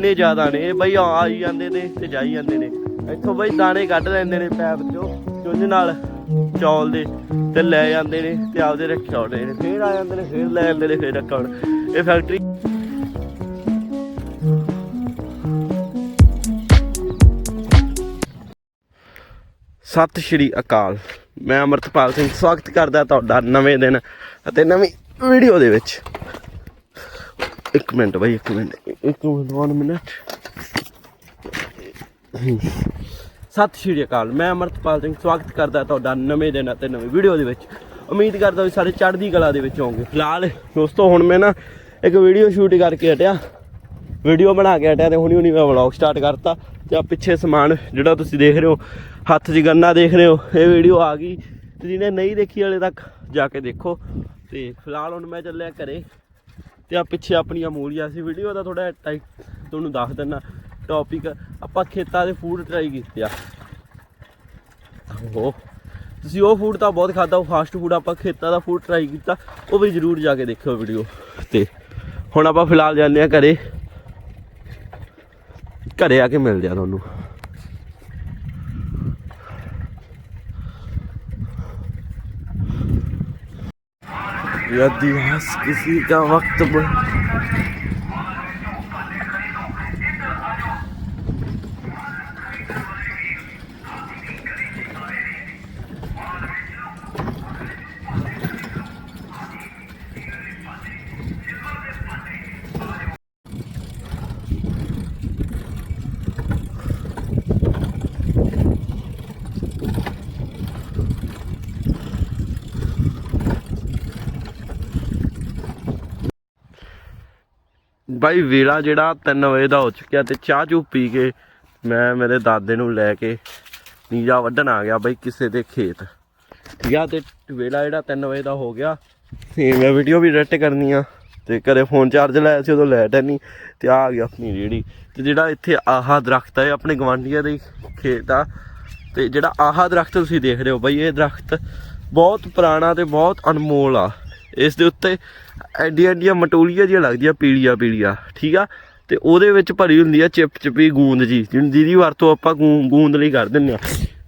ਇੰਨੇ ਜ਼ਿਆਦਾ ਨੇ। ਇਹ ਬਈ ਆ ਜਾਂਦੇ ਨੇ ਤੇ ਜਾਈ ਜਾਂਦੇ ਨੇ। ਇੱਥੋਂ ਬਈ ਦਾਣੇ ਕੱਢ ਲੈਂਦੇ ਨੇ ਪੈਪ ਚੋਂ ਚੁੰਝ ਨਾਲ ਚੌਲ ਦੇ ਤੇ ਲੈ ਜਾਂਦੇ ਨੇ ਤੇ ਆਪਦੇ ਰੱਖਿਆ ਹੁੰਦੇ ਨੇ। ਫੇਰ ਆ ਜਾਂਦੇ ਨੇ, ਫੇਰ ਲੈ ਜਾਂਦੇ ਨੇ, ਫੇਰ ਰੱਖਿਆ ਇਹ ਫੈਕਟਰੀ ਸਤਿ ਸ਼੍ਰੀ ਅਕਾਲ। ਮੈਂ ਅਮਰਤਪਾਲ ਸਿੰਘ। ਸਵਾਗਤ ਕਰਦਾ ਤੁਹਾਡਾ ਨਵੇਂ ਦਿਨ ਅਤੇ ਨਵੀਂ ਵੀਡੀਓ ਦੇ ਵਿੱਚ। ਇੱਕ ਮਿੰਟ ਬਾਈ, ਇੱਕ ਮਿੰਟ ਇੱਕ ਮਿੰਟ 1 ਮਿੰਟ ਸਤਿ ਸ਼੍ਰੀ ਅਕਾਲ, ਮੈਂ ਅਮਰਤਪਾਲ ਸਿੰਘ, ਸਵਾਗਤ ਕਰਦਾ ਤੁਹਾਡਾ ਨਵੇਂ ਦਿਨ ਅਤੇ ਨਵੀਂ ਵੀਡੀਓ ਦੇ ਵਿੱਚ। ਉਮੀਦ ਕਰਦਾ ਵੀ ਸਾਰੇ ਚੜ੍ਹਦੀ ਕਲਾ ਦੇ ਵਿੱਚ ਹੋਵੋਗੇ। ਫਿਲਹਾਲ, ਦੋਸਤੋ, ਹੁਣ ਮੈਂ ਨਾ ਇੱਕ ਵੀਡੀਓ ਸ਼ੂਟ ਕਰਕੇ ਹਟਿਆ। ਵੀਡੀਓ ਬਣਾ ਕੇ ਹਟਿਆ ਤੇ ਹੁਣੀ ਹੁਣੀ ਮੈਂ ਵਲੌਗ ਸਟਾਰਟ ਕਰਤਾ। ਤੇ ਆ ਪਿੱਛੇ ਸਮਾਨ ਜਿਹੜਾ ਤੁਸੀਂ ਦੇਖ ਰਹੇ ਹੋ, ਹੱਥ 'ਚ ਗੰਨਾ ਦੇਖ ਰਹੇ ਹੋ, ਇਹ ਵੀਡੀਓ ਆ ਗਈ। ਤੇ ਜਿਹਨੇ ਨਹੀਂ ਦੇਖੀ ਹਲੇ ਤੱਕ, ਜਾ ਕੇ ਦੇਖੋ। ਤੇ ਫਿਲਹਾਲ ਹੁਣ ਮੈਂ ਚੱਲਿਆ ਘਰੇ। ਤੇ ਆ ਪਿੱਛੇ ਆਪਣੀਆਂ ਮੂਲੀਆਂ ਸੀ ਵੀਡੀਓ ਦਾ ਥੋੜਾ ਟਾਈਟ ਤੁਹਾਨੂੰ ਦੱਸ ਦਿੰਨਾ ਟੌਪਿਕ ਆਪਾਂ ਖੇਤਾਂ ਦੇ ਫੂਡ ਟਰਾਈ ਕੀਤੇ ਆ। ਉਹ ਤੁਸੀਂ ਉਹ ਫੂਡ ਤਾਂ ਬਹੁਤ ਖਾਦਾ ਉਹ ਫਾਸਟ ਫੂਡ ਆਪਾਂ ਖੇਤਾਂ ਦਾ ਫੂਡ ਟਰਾਈ ਕੀਤਾ, ਉਹ ਵੀ ਜਰੂਰ ਜਾ ਕੇ ਦੇਖਿਓ ਵੀਡੀਓ ਤੇ। ਹੁਣ ਆਪਾਂ ਫਿਲਹਾਲ ਜਾਂਦੇ ਆ ਘਰੇ। ਘਰੇ ਆ ਕੇ ਮਿਲਦੇ ਆ ਤੁਹਾਨੂੰ। यदि हंस किसी का वक्त ब... ਬਾਈ ਵੇਲਾ ਜਿਹੜਾ 3 ਵਜੇ ਦਾ ਹੋ ਚੁੱਕਿਆ ਤੇ ਚਾਹ ਚੂ ਪੀ ਕੇ ਮੈਂ ਮੇਰੇ ਦਾਦੇ ਨੂੰ ਲੈ ਕੇ ਨੀਜਾ ਵੱਢਣ ਆ ਗਿਆ ਬਾਈ ਕਿਸੇ ਦੇ ਖੇਤ। ਠੀਕ ਆ, ਤੇ ਵੇਲਾ ਜਿਹੜਾ 3 ਵਜੇ ਦਾ ਹੋ ਗਿਆ, ਤੇ ਮੈਂ ਵੀਡੀਓ ਵੀ ਐਡਿਟ ਕਰਨੀ ਆ, ਤੇ ਘਰੇ ਫੋਨ ਚਾਰਜ ਲਾਇਆ ਸੀ, ਉਦੋਂ ਲੈਟ ਹੈ ਨਹੀਂ ਤੇ ਆ ਆ ਗਿਆ ਆਪਣੀ ਰੇੜੀ। ਤੇ ਜਿਹੜਾ ਇੱਥੇ ਆਹਾ ਦਰਖਤ ਹੈ ਇਹ ਆਪਣੇ ਗਵਾਂਢੀਆਂ ਦੇ ਖੇਤ ਆ, ਤੇ ਜਿਹੜਾ ਆਹਾ ਦਰਖਤ ਤੁਸੀਂ ਦੇਖ ਰਹੇ ਹੋ ਬਾਈ, ਇਹ ਦਰਖਤ ਬਹੁਤ ਪੁਰਾਣਾ ਤੇ ਬਹੁਤ ਅਨਮੋਲ ਆ। ਇਸ ਦੇ ਉੱਤੇ ਐਡੀਆਂ ਐਡੀਆਂ ਮਟੋਲੀਆਂ ਜਿਹੀਆਂ ਲੱਗਦੀਆਂ ਪੀਲੀਆਂ ਪੀਲੀਆਂ ਠੀਕ ਆ? ਤੇ ਉਹਦੇ ਵਿੱਚ ਭਰੀ ਹੁੰਦੀ ਆ ਚਿਪ ਚਿਪੀ ਗੂੰਦ ਜੀ ਜਿਹਨੂੰ- ਜਿਹਦੀ ਵਰਤੋਂ ਆਪਾਂ ਗੂੰ- ਗੂੰਦ ਲਈ ਕਰ ਦਿੰਦੇ ਆ।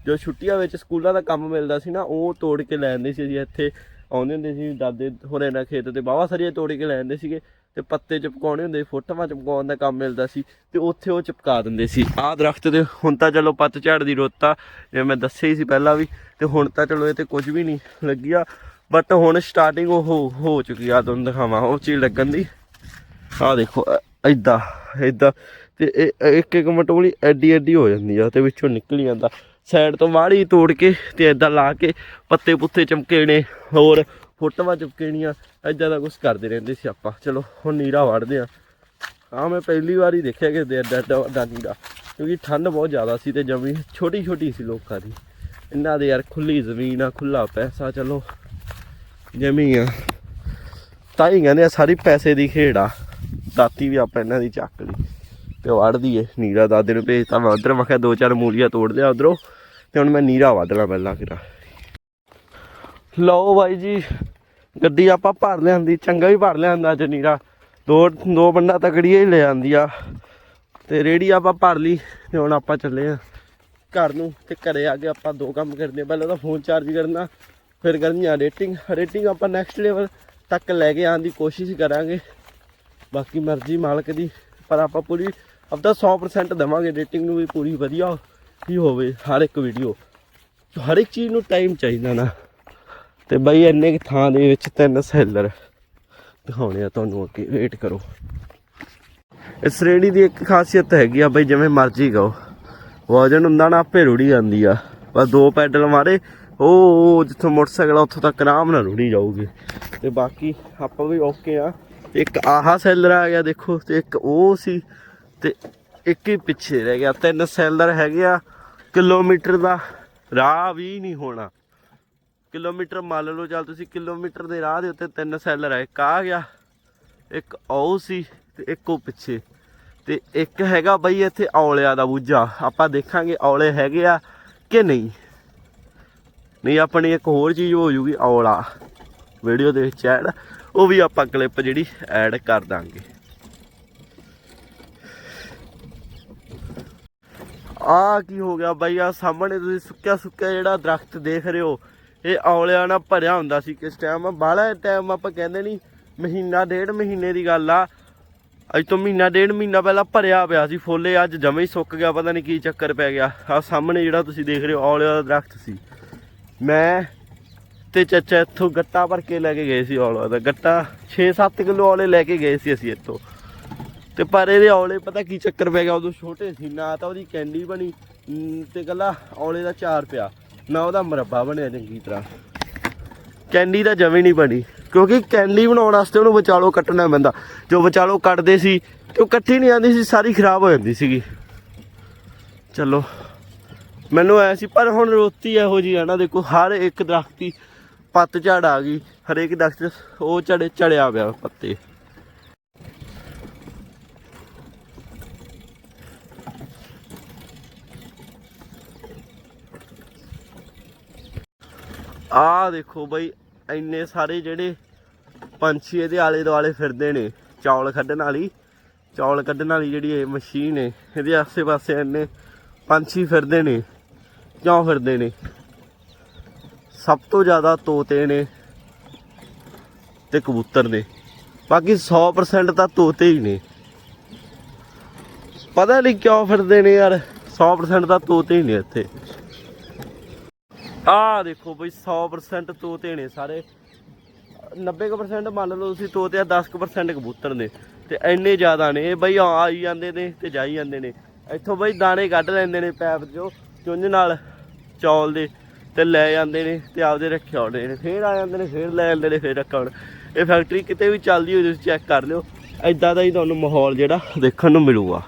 ਜੋ ਛੁੱਟੀਆਂ ਵਿੱਚ ਸਕੂਲਾਂ ਦਾ ਕੰਮ ਮਿਲਦਾ ਸੀ ਨਾ ਉਹ ਤੋੜ ਕੇ ਲੈ ਆਉਂਦੇ ਸੀ ਜੀ ਇੱਥੇ। ਆਉਂਦੇ ਹੁੰਦੇ ਸੀ ਦਾਦੇ ਹੋਰੇ ਨਾਲ ਖੇਤ ਤੇ ਬਾਵਾ ਸਾਰੀਆਂ ਤੋੜ ਕੇ ਲੈ ਆਉਂਦੇ ਸੀਗੇ। ਤੇ ਪੱਤੇ ਚਪਕਾਉਣੇ ਹੁੰਦੇ ਸੀ, ਫੋਟੋਆਂ ਚਪਕਾਉਣ ਦਾ ਕੰਮ ਮਿਲਦਾ ਸੀ। ਤੇ ਉੱਥੇ ਉਹ ਚਪਕਾ ਦਿੰਦੇ ਸੀ। ਆਹ ਦਰਖਤ ਤੇ ਹੁਣ ਤਾਂ ਚਲੋ ਪੱਤ ਝੜ ਦੀ ਰੁੱਤ ਆ ਜਿਵੇਂ ਮੈਂ ਦੱਸਿਆ ਹੀ ਸੀ ਪਹਿਲਾਂ ਵੀ। ਤੇ ਹੁਣ ਤਾਂ ਚਲੋ ਇਹ ਤੇ ਕੁਝ ਵੀ ਨਹੀਂ ਲੱਗਿਆ। ਬਟ ਹੁਣ ਸਟਾਰਟਿੰਗ ਉਹ ਹੋ- ਹੋ ਚੁੱਕੀ ਆ, ਤੁਹਾਨੂੰ ਦਿਖਾਵਾਂ, ਉਹ ਚੀਜ਼ ਲੱਗਣ ਦੀ। ਆਹ ਦੇਖੋ ਐਦਾਂ ਐਦਾਂ ਤੇ ਇਹ ਇੱਕ ਇੱਕ ਮਟੋਲੀ ਐਡੀ ਐਡੀ ਹੋ ਜਾਂਦੀ ਆ, ਤੇ ਵਿੱਚੋਂ ਨਿਕਲ ਜਾਂਦਾ। ਸਾਈਡ ਤੋਂ ਵਾੜੀ ਤੋੜ ਕੇ ਤੇ ਐਦਾਂ ਲਾ ਕੇ ਪੱਤੇ ਪੁੱਤੇ ਚਮਕੇਣੇ ਹੋਰ ਫੋਟੋਆਂ ਚਮਕੇਣੀਆਂ ਐਦਾਂ ਦਾ ਕੁਝ ਕਰਦੇ ਰਹਿੰਦੇ ਸੀ ਆਪਾਂ। ਚਲੋ, ਹੁਣ ਨੀਰਾ ਵੜਦੇ ਆ। ਆ ਮੈਂ ਪਹਿਲੀ ਵਾਰ ਹੀ ਦੇਖਿਆ ਕਿ ਐਡਾ ਐਡਾ ਨੀਰਾ। ਕਿਉਂਕਿ ਠੰਡ ਬਹੁਤ ਜ਼ਿਆਦਾ ਸੀ ਤੇ ਜ਼ਮੀਨ ਛੋਟੀ ਛੋਟੀ ਸੀ ਲੋਕਾਂ ਦੀ। ਇਹਨਾਂ ਦੇ ਯਾਰ ਖੁੱਲੀ ਜ਼ਮੀਨ ਆ ਖੁੱਲਾ ਪੈਸਾ, ਚਲੋ। ਜਮੀ ਆ ਤਾਂ ਹੀ ਕਹਿੰਦੇ ਆ, ਸਾਰੀ ਪੈਸੇ ਦੀ ਖੇਡ ਆ। ਦਾਤੀ ਵੀ ਆਪਾਂ ਇਹਨਾਂ ਦੀ ਚੱਕ ਲਈ। ਤੇ ਵੜਦੀ ਏ, ਨੀਰਾ ਦਾਦੇ ਨੂੰ ਭੇਜਤਾ ਮੈਂ ਉਧਰ। ਮੈਂ ਕਿਹਾ ਦੋ ਚਾਰ ਮੂਲੀਆਂ ਤੋੜ ਲਿਆ ਉਧਰੋਂ। ਤੇ ਹੁਣ ਮੈਂ ਨੀਰਾ ਵੱਢਣਾ ਪਹਿਲਾਂ ਕਿਰਾ ਲਓ ਬਾਈ ਜੀ, ਗੱਡੀ ਆਪਾਂ ਭਰ ਲਿਆਂਦੀ, ਚੰਗਾ ਵੀ ਭਰ ਲਿਆਂਦਾ ਅੱਜ ਨੀਰਾ। ਦੋ ਦੋ ਬੰਦਾ ਤਕੜੀ ਹੀ ਲੈ ਆਂਦੀ ਆ। ਤੇ ਰੇੜੀ ਆਪਾਂ ਭਰ ਲਈ ਤੇ ਹੁਣ ਆਪਾਂ ਚੱਲੇ ਆ ਘਰ ਨੂੰ। ਤੇ ਘਰੇ ਆ ਕੇ ਆਪਾਂ ਦੋ ਕੰਮ ਕਰਦੇ ਆ। ਪਹਿਲਾਂ ਤਾਂ ਫੋਨ ਚਾਰਜ ਕਰਨਾ। ਫਿਰ ਕਰਨੀ ਆ ਰੇਟਿੰਗ ਰੇਟਿੰਗ ਆਪਾਂ ਨੈਕਸਟ ਲੈਵਲ ਤੱਕ ਲੈ ਕੇ ਆਉਣ ਦੀ ਕੋਸ਼ਿਸ਼ ਕਰਾਂਗੇ। ਬਾਕੀ ਮਰਜ਼ੀ ਮਾਲਕ ਦੀ, ਪਰ ਆਪਾਂ ਪੂਰੀ ਆਪਦਾ 100% ਦੇਵਾਂਗੇ ਰੇਟਿੰਗ ਨੂੰ ਵੀ ਪੂਰੀ ਵਧੀਆ ਹੀ ਹੋਵੇ ਹਰ ਇੱਕ ਵੀਡੀਓ ਹਰ ਇੱਕ ਚੀਜ਼ ਨੂੰ ਟਾਈਮ ਚਾਹੀਦਾ ਨਾ। ਤੇ ਬਈ ਇੰਨੇ ਕੁ ਥਾਂ ਦੇ ਵਿੱਚ ਤਿੰਨ ਸੈਲਰ ਦਿਖਾਉਣੇ ਆ ਤੁਹਾਨੂੰ ਅੱਗੇ ਵੇਟ ਕਰੋ। ਇਸ ਰੇੜੀ ਦੀ ਇੱਕ ਖਾਸੀਅਤ ਹੈਗੀ ਆ ਬਈ ਜਿਵੇਂ ਮਰਜ਼ੀ ਗਾਓ ਵਜਨ ਹੁੰਦਾ ਨਾ ਆਪੇ ਰੁੜੀ ਜਾਂਦੀ ਆ। ਬਸ ਦੋ ਪੈਡਲ ਮਾਰੇ ਉਹ ਜਿੱਥੋਂ ਮੋਟਰਸਾਈਕਲ ਆ, ਉੱਥੋਂ ਤੱਕ ਆਰਾਮ ਨਾਲ ਰੁੜੀ ਜਾਊਗੀ। ਤੇ ਬਾਕੀ ਆਪਾਂ ਵੀ ਓਕੇ ਆ। ਇੱਕ ਆਹਾ ਸੈਲਰ ਆ ਗਿਆ, ਦੇਖੋ, ਤੇ ਇੱਕ ਉਹ ਸੀ, ਤੇ ਇੱਕ ਹੀ ਪਿੱਛੇ ਰਹਿ ਗਿਆ। ਤਿੰਨ ਸੈਲਰ ਹੈਗੇ ਆ, ਕਿਲੋਮੀਟਰ ਦਾ ਰਾਹ ਵੀ ਨਹੀਂ ਹੋਣਾ। ਕਿਲੋਮੀਟਰ ਮੰਨ ਲਓ, ਚੱਲ ਤੁਸੀਂ ਕਿਲੋਮੀਟਰ ਦੇ ਰਾਹ ਦੇ ਉੱਤੇ ਤਿੰਨ ਸੈਲਰ ਆ, ਇੱਕ ਆ ਗਿਆ, ਇੱਕ ਉਹ ਸੀ, ਤੇ ਇੱਕ ਉਹ ਪਿੱਛੇ। ਤੇ ਇੱਕ ਹੈਗਾ ਬਈ ਇੱਥੇ ਔਲਿਆਂ ਦਾ ਬੂਝਾ। ਆਪਾਂ ਦੇਖਾਂਗੇ ਔਲੇ ਹੈਗੇ ਆ ਕਿ ਨਹੀਂ। ਨਹੀਂ, ਆਪਣੀ ਇੱਕ ਹੋਰ ਚੀਜ਼ ਹੋ ਜੂਗੀ ਔਲਾ। ਵੀਡੀਓ ਦੇ ਵਿੱਚ ਐਡ। ਉਹ ਵੀ ਆਪਾਂ ਕਲਿੱਪ ਜਿਹੜੀ ਐਡ ਕਰ ਦਾਂਗੇ। ਆ ਕੀ ਹੋ ਗਿਆ ਬਾਈ? ਆ ਸਾਹਮਣੇ ਤੁਸੀਂ ਸੁੱਕਿਆ ਸੁੱਕਿਆ ਜਿਹੜਾ ਦਰਖਤ ਦੇਖ ਰਹੇ ਹੋ, ਇਹ ਔਲਿਆਂ ਨਾਲ ਭਰਿਆ ਹੁੰਦਾ ਸੀ ਕਿਸ ਟਾਈਮ ਬਾਹਲਾ ਟਾਈਮ ਆਪਾਂ ਕਹਿੰਦੇ ਨਹੀਂ, ਮਹੀਨਾ ਡੇਢ ਮਹੀਨੇ ਦੀ ਗੱਲ ਆ। ਅੱਜ ਤੋਂ ਮਹੀਨਾ ਡੇਢ ਮਹੀਨਾ ਪਹਿਲਾਂ ਭਰਿਆ ਪਿਆ ਸੀ ਫੁੱਲੇ ਅੱਜ ਜਮੇ ਹੀ ਸੁੱਕ ਗਿਆ, ਪਤਾ ਨਹੀਂ ਕੀ ਚੱਕਰ ਪੈ ਗਿਆ। ਆ ਸਾਹਮਣੇ ਜਿਹੜਾ ਤੁਸੀਂ ਦੇਖ ਰਹੇ ਹੋ, ਔਲਿਆਂ ਦਾ ਦਰਖਤ ਸੀ। ਮੈਂ ਤੇ ਚਾਚਾ ਇੱਥੋਂ ਗੱਟਾ ਭਰ ਕੇ ਲੈ ਕੇ ਗਏ ਸੀ ਔਲਾ ਦਾ। ਗੱਟਾ 6-7 ਕਿਲੋ ਔਲੇ ਲੈ ਕੇ ਗਏ ਸੀ ਅਸੀਂ ਇੱਥੋਂ। ਤੇ ਪਰ ਇਹਦੇ ਔਲੇ ਪਤਾ ਕੀ ਚੱਕਰ ਪੈ ਗਿਆ? ਉਦੋਂ ਛੋਟੇ ਸੀ ਨਾ ਤਾਂ ਉਹਦੀ ਕੈਂਡੀ ਬਣੀ ਅਮ, ਤੇ ਗੱਲਾ ਔਲੇ ਦਾ ਚਾਰ ਪਿਆ ਨਾ ਉਹਦਾ ਮੁਰੱਬਾ ਬਣਿਆ ਚੰਗੀ ਤਰ੍ਹਾਂ। ਕੈਂਡੀ ਤਾਂ ਜਮੇ ਨਹੀਂ ਬਣੀ ਕਿਉਂਕਿ ਕੈਂਡੀ ਬਣਾਉਣ ਵਾਸਤੇ ਉਹਨੂੰ ਵਿਚਾਲੋ ਕੱਟਣਾ ਪੈਂਦਾ। ਜੋ ਵਿਚਾਲੋ ਕੱਟਦੇ ਸੀ ਤੇ ਉਹ ਇਕੱਠੀ ਨਹੀਂ ਆਉਂਦੀ ਸੀ ਸਾਰੀ ਖਰਾਬ ਹੋ ਜਾਂਦੀ ਸੀਗੀ। ਚਲੋ। ਮੈਨੂੰ ਐ ਸੀ, ਪਰ ਹੁਣ ਰੋਤੀ ਇਹੋ ਜੀ ਆ ਨਾ, ਦੇਖੋ, ਹਰ ਇੱਕ ਦਰਖਤੀ ਦੀ ਪੱਤ ਝੜ ਆ ਗਈ, ਹਰੇਕ ਦਰਖਤ ਉਹ ਝੜੇ, ਝੜਿਆ ਪਿਆ ਪੱਤੇ। ਆ ਦੇਖੋ ਬਈ, ਇੰਨੇ ਸਾਰੇ ਜਿਹੜੇ ਪੰਛੀ ਇਹਦੇ ਆਲੇ ਦੁਆਲੇ ਫਿਰਦੇ ਨੇ, ਚੌਲ ਕੱਢਣ ਵਾਲੀ, ਚੌਲ ਕੱਢਣ ਵਾਲੀ ਜਿਹੜੀ ਇਹ ਮਸ਼ੀਨ ਹੈ ਇਹਦੇ ਆਸੇ-ਪਾਸੇ ਇੰਨੇ ਪੰਛੀ ਫਿਰਦੇ ਨੇ। ਕਿਉਂ ਫਿਰਦੇ ਨੇ? ਸਭ ਤੋਂ ਜ਼ਿਆਦਾ ਤੋਤੇ ਨੇ ਤੇ ਕਬੂਤਰ ਨੇ। ਬਾਕੀ 100% ਤਾਂ ਤੋਤੇ ਹੀ ਨੇ। ਪਤਾ ਨਹੀਂ ਕਿਉਂ ਫਿਰਦੇ ਨੇ ਯਾਰ 100% ਤਾਂ ਤੋਤੇ ਹੀ ਨੇ ਇੱਥੇ। ਆਹ ਦੇਖੋ ਬਈ 100% ਤੋਤੇ ਨੇ ਸਾਰੇ। 90% ਮੰਨ ਲਓ ਤੁਸੀਂ ਤੋਤੇ ਆ 10% ਕਬੂਤਰ ਨੇ। ਤੇ ਇੰਨੇ ਜ਼ਿਆਦਾ ਨੇ, ਇਹ ਬਈ ਆਈ ਜਾਂਦੇ ਨੇ ਤੇ ਜਾਈ ਜਾਂਦੇ ਨੇ। ਇੱਥੋਂ ਬਈ ਦਾਣੇ ਕੱਢ ਲੈਂਦੇ ਨੇ ਪੈਪ ਚੋਂ, ਚੁੰਝ ਨਾਲ। ਚੌਲ ਦੇ ਤੇ ਲੈ ਜਾਂਦੇ ਨੇ ਤੇ ਆਪਦੇ ਰੱਖੇ ਆਉਂਦੇ ਨੇ। ਫੇਰ ਆ ਜਾਂਦੇ ਨੇ, ਫੇਰ ਲੈ ਜਾਂਦੇ ਨੇ, ਫੇਰ ਰੱਖਣ ਇਹ ਫੈਕਟਰੀ ਕਿਤੇ ਵੀ ਚੱਲਦੀ ਹੋਈ ਤੁਸੀਂ ਚੈੱਕ ਕਰ ਲਿਓ। ਐਦਾਂ ਦਾ ਹੀ ਤੁਹਾਨੂੰ ਮਾਹੌਲ ਜਿਹੜਾ ਦੇਖਣ ਨੂੰ ਮਿਲੂਗਾ।